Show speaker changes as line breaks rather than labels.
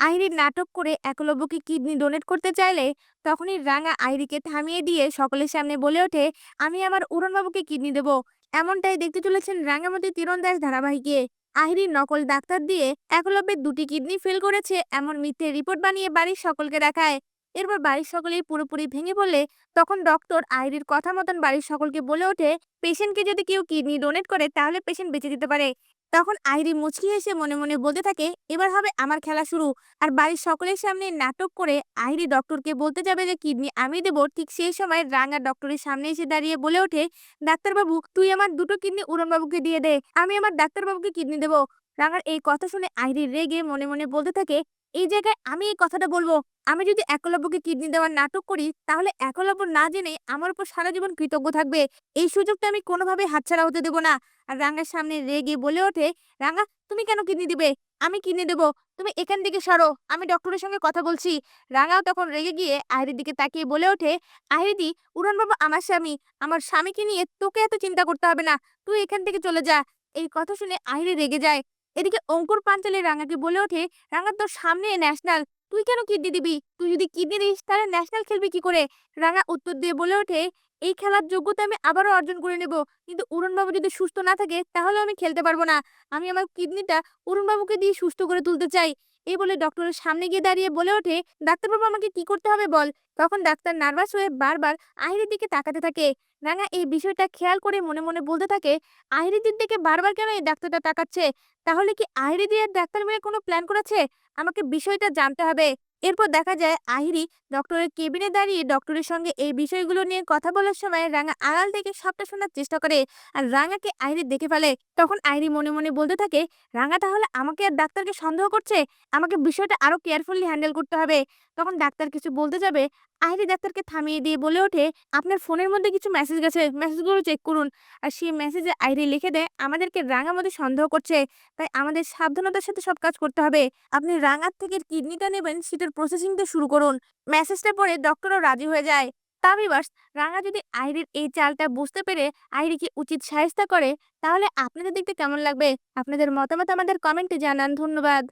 আইরি নাটক করে একলব্যকে kidney donate করতে চাইলে তখনই রাঙা আইরিকে থামিয়ে দিয়ে সকলের সামনে বলে ওঠে, আমি আমার উড়নবাবুকে কিডনি দেব। এমনটাই দেখতে চলেছেন রাঙামতি তীরন্দাজ ধারাবাহিকে। আহিরির নকল ডাক্তার দিয়ে একলব্যের দুটি কিডনি ফেল করেছে, এমন মিথ্যে রিপোর্ট বানিয়ে বাড়ির সকলকে দেখায়। এরপর বাড়ির সকলেই পুরোপুরি ভেঙে পড়লে তখন ডক্টর আইরির কথা মতন বাড়ির সকলকে বলে ওঠে, পেশেন্টকে যদি কেউ কিডনি ডোনেট করে তাহলে পেশেন্ট বেঁচে যেতে পারে। তখন আইরি মুচকি এসে মনে মনে বলতে থাকে, এবার হবে আমার খেলা শুরু। আর বাড়ির সকলের সামনে নাটক করে আইরি ডক্টরকে বলতে যাবে যে, কিডনি আমি দেবো। ঠিক সেই সময় রাঙা ডক্টরের সামনে এসে দাঁড়িয়ে বলে ওঠে, ডাক্তারবাবু, তুই আমার দুটো কিডনি উড়নবাবুকে দিয়ে দে। আমি আমার ডাক্তারবাবুকে কিডনি দেবো। রাঙার এই কথা শুনে আইরি রেগে মনে মনে বলতে থাকে এই জায়গায় আমি এই কথাটা বলব। আমি যদি একলব্যকে কিডনি দেওয়ার নাটক করি, তাহলে একলব্য না জেনে আমার উপর সারা জীবন কৃতজ্ঞ থাকবে। এই সুযোগটা আমি কোনোভাবে হাতছাড়া হতে দেবো না। আর রাঙার সামনে রেগে বলে ওঠে, রাঙা, তুমি কেন কিডনি দিবে? আমি কিডনি দেবো। তুমি এখান থেকে সরো। আমি ডক্টরের সঙ্গে কথা বলছি। রাঙাও তখন রেগে গিয়ে আইরির দিকে তাকিয়ে বলে ওঠে, আইরিদি উড়ান বাবা আমার স্বামী। আমার স্বামীকে নিয়ে তোকে এত চিন্তা করতে হবে না। তুই এখান থেকে চলে যা। এই কথা শুনে আইরি রেগে যায়। এদিকে অঙ্কুর পাঞ্চালি রাঙাকে বলে ওঠে, রাঙা, তোর সামনে ন্যাশনাল, তুই কেন কিডনি দিবি? তুই যদি কিডনি দিস, তাহলে ন্যাশনাল খেলবি কি করে? রাঙা উত্তর দিয়ে বলে ওঠে, এই খেলার যোগ্যতা আমি আবারও অর্জন করে নেব। কিন্তু অরুণবাবু যদি সুস্থ না থাকে, তাহলে আমি খেলতে পারব না। আমি আমার কিডনিটা অরুণবাবুকে দিয়ে সুস্থ করে তুলতে চাই। এই বলে ডক্টরের সামনে গিয়ে দাঁড়িয়ে বলে ওঠে, ডাক্তারবাবু, আমাকে কি করতে হবে বল? তখন ডাক্তার নার্ভাস হয়ে বারবার আহিরের দিকে তাকাতে থাকে। রাঙা এই বিষয়টা খেয়াল করে মনে মনে বলতে থাকে আহিরিদির দিকে বারবার কেন এই ডাক্তারটা তাকাচ্ছে? তাহলে কি আহিরিদি আর ডাক্তার মিলে কোনো প্ল্যান করেছে? আমাকে বিষয়টা জানতে হবে। এরপর দেখা যায় আহিরি ডক্টরের কেবিনে দাঁড়িয়ে ডক্টরের সঙ্গে এই বিষয়গুলো নিয়ে কথা বলার সময় রাঙা আড়াল থেকে সবটা শোনার চেষ্টা করে আর রাঙাকে আহিরি দেখে ফেলে। তখন আহিরি মনে মনে বলতে থাকে, রাঙা, তাহলে আমাকে আর ডাক্তারকে সন্দেহ করছে? আমাকে বিষয়টা আরও কেয়ারফুলি হ্যান্ডেল করতে হবে। তখন ডাক্তার কিছু বলতে যাবে আইরি ডাক্তারকে থামিয়ে দিয়ে বলে ওঠে, আপনার ফোনের মধ্যে কিছু মেসেজ গেছে মেসেজগুলো চেক করুন। আর সেই মেসেজে আইরি লিখে দেয়, আমাদেরকে রাঙার মধ্যে সন্দেহ করছে, তাই আমাদের সাবধানতার সাথে সব কাজ করতে হবে। আপনি রাঙার থেকে কিডনিটা নেবেন, সেটার প্রসেসিংটা শুরু করুন। মেসেজটা পড়ে ডক্টরও রাজি হয়ে যায়। তা বিবাস রাঙা যদি আইরির এই চালটা বুঝতে পেরে আইরিকে উচিত সাহেস্তা করে, তাহলে আপনাদের দেখতে কেমন লাগবে? আপনাদের মতামত আমাদের কমেন্টে জানান। ধন্যবাদ।